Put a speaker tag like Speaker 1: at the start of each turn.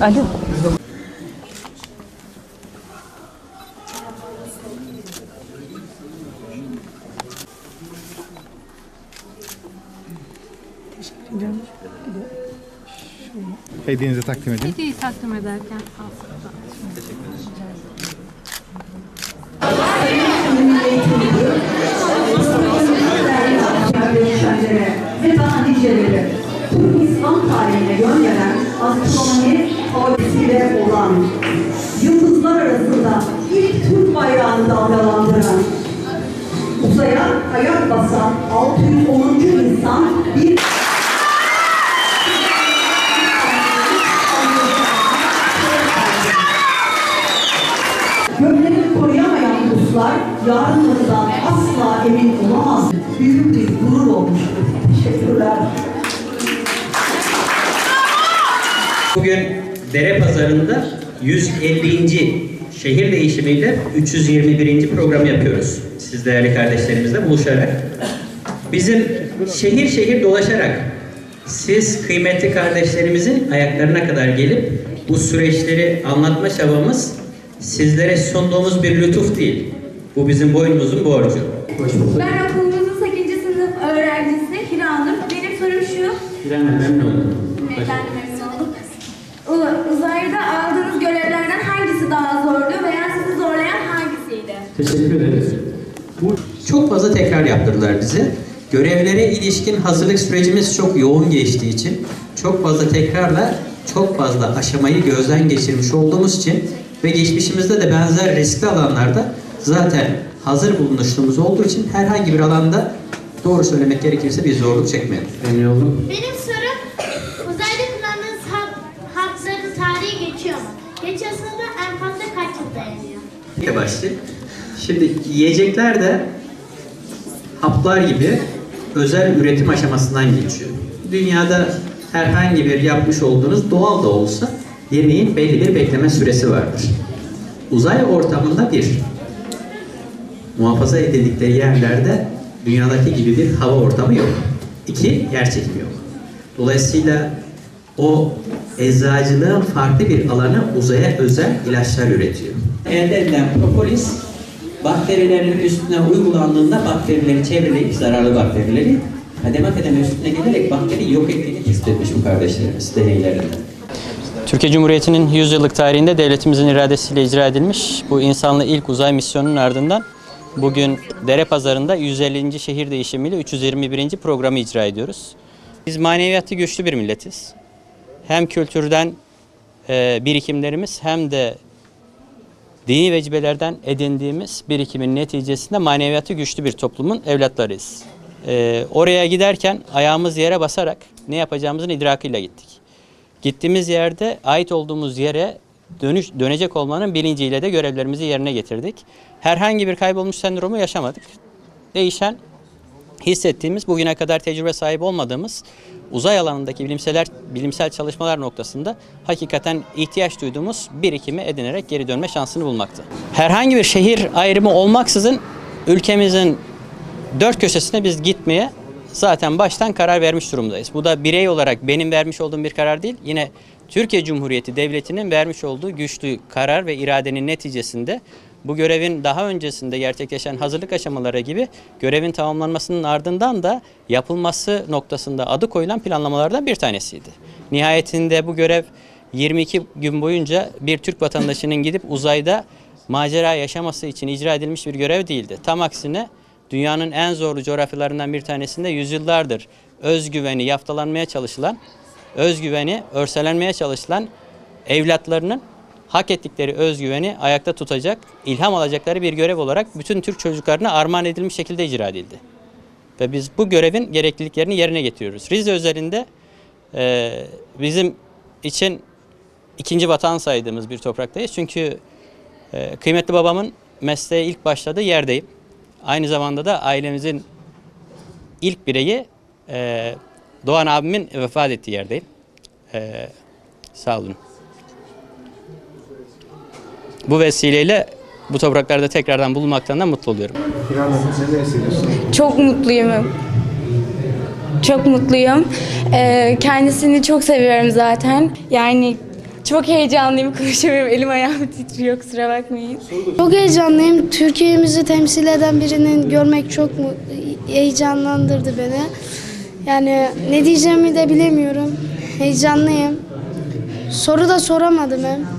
Speaker 1: Alo. Teşekkür ederim.
Speaker 2: Hediyenizi takdim edin.
Speaker 3: Hediyeyi takdim ederken
Speaker 4: görüşenlere ailesiyle olan yıldızlar arasında ilk Türk bayrağını dalgalandıran uzaya ayak basan 610. insan bir Gökleri koruyamayan uluslar yarınlarından asla emin olamaz. Büyük bir gurur olmuştur. Teşekkürler.
Speaker 5: Bugün Dere Pazarı'nda 150. şehir değişimiyle 321. program yapıyoruz. Siz değerli kardeşlerimizle buluşarak. Bizim şehir şehir dolaşarak siz kıymetli kardeşlerimizin ayaklarına kadar gelip bu süreçleri anlatma çabamız sizlere sunduğumuz bir lütuf değil. Bu bizim boynumuzun borcu.
Speaker 6: Ben okulumuzun 8. sınıf öğrencisi Hiranur. Benim sorum şu.
Speaker 5: Bilenle memnun oldum.
Speaker 6: Ben de memnun oldum. U- Uzayda aldığınız görevlerden hangisi daha zordu veya sizi zorlayan hangisiydi?
Speaker 5: Teşekkür ederiz. Bu çok fazla tekrar yaptırdılar bize. Görevlere ilişkin hazırlık sürecimiz çok yoğun geçtiği için çok fazla tekrarla çok fazla aşamayı gözden geçirmiş olduğumuz için ve geçmişimizde de benzer riskli alanlarda zaten hazır bulunuşluğumuz olduğu için herhangi bir alanda doğru söylemek gerekirse bir zorluk çekmeyelim. Emin oldum.
Speaker 7: Benim
Speaker 5: İlk başlık. Şimdi yiyecekler de haplar gibi özel üretim aşamasından geçiyor. Dünyada herhangi bir yapmış olduğunuz doğal da olsa yemeğin belli bir bekleme süresi vardır. Uzay ortamında bir, muhafaza edildikleri yerlerde dünyadaki gibi bir hava ortamı yok. İki, yer çekimi yok. Dolayısıyla o eczacılığın farklı bir alanı uzaya özel ilaçlar üretiyor. Elde edilen propolis bakterilerin üstüne uygulandığında bakterileri çevreleyip zararlı bakterileri kademe kademe üstüne gelerek bakteri yok ettiğini tespit etmiş bu kardeşlerimiz deneylerinde.
Speaker 8: Türkiye Cumhuriyeti'nin 100 yıllık tarihinde devletimizin iradesiyle icra edilmiş bu insanlı ilk uzay misyonunun ardından bugün Dere Pazarı'nda 150. şehir değişimiyle 321. programı icra ediyoruz. Biz maneviyatı güçlü bir milletiz. Hem kültürden e, birikimlerimiz hem de dini vecibelerden edindiğimiz birikimin neticesinde maneviyatı güçlü bir toplumun evlatlarıyız. E, oraya giderken ayağımız yere basarak ne yapacağımızın idrakıyla gittik. Gittiğimiz yerde ait olduğumuz yere dönüş dönecek olmanın bilinciyle de görevlerimizi yerine getirdik. Herhangi bir kaybolmuş sendromu yaşamadık. Değişen hissettiğimiz bugüne kadar tecrübe sahibi olmadığımız uzay alanındaki bilimsel bilimsel çalışmalar noktasında hakikaten ihtiyaç duyduğumuz birikimi edinerek geri dönme şansını bulmaktı. Herhangi bir şehir ayrımı olmaksızın ülkemizin dört köşesine biz gitmeye zaten baştan karar vermiş durumdayız. Bu da birey olarak benim vermiş olduğum bir karar değil. Yine Türkiye Cumhuriyeti Devleti'nin vermiş olduğu güçlü karar ve iradenin neticesinde bu görevin daha öncesinde gerçekleşen hazırlık aşamaları gibi görevin tamamlanmasının ardından da yapılması noktasında adı koyulan planlamalardan bir tanesiydi. Nihayetinde bu görev 22 gün boyunca bir Türk vatandaşının gidip uzayda macera yaşaması için icra edilmiş bir görev değildi. Tam aksine dünyanın en zorlu coğrafyalarından bir tanesinde yüzyıllardır özgüveni yaftalanmaya çalışılan, özgüveni örselenmeye çalışılan evlatlarının hak ettikleri özgüveni ayakta tutacak, ilham alacakları bir görev olarak bütün Türk çocuklarına armağan edilmiş şekilde icra edildi. Ve biz bu görevin gerekliliklerini yerine getiriyoruz. Rize özelinde e, bizim için ikinci vatan saydığımız bir topraktayız. Çünkü e, kıymetli babamın mesleğe ilk başladığı yerdeyim. Aynı zamanda da ailemizin ilk bireyi e, Doğan abimin vefat ettiği yerdeyim. E, sağ olun. Bu vesileyle bu topraklarda tekrardan bulunmaktan da mutlu oluyorum.
Speaker 1: Hanım neler hissediyorsun?
Speaker 6: Çok mutluyum. Çok mutluyum. Ee, kendisini çok seviyorum zaten. Yani çok heyecanlıyım konuşamıyorum. Elim ayağım titriyor kusura bakmayın.
Speaker 3: Çok heyecanlıyım. Türkiye'mizi temsil eden birinin görmek çok mu heyecanlandırdı beni. Yani ne diyeceğimi de bilemiyorum. Heyecanlıyım. Soru da soramadım hem.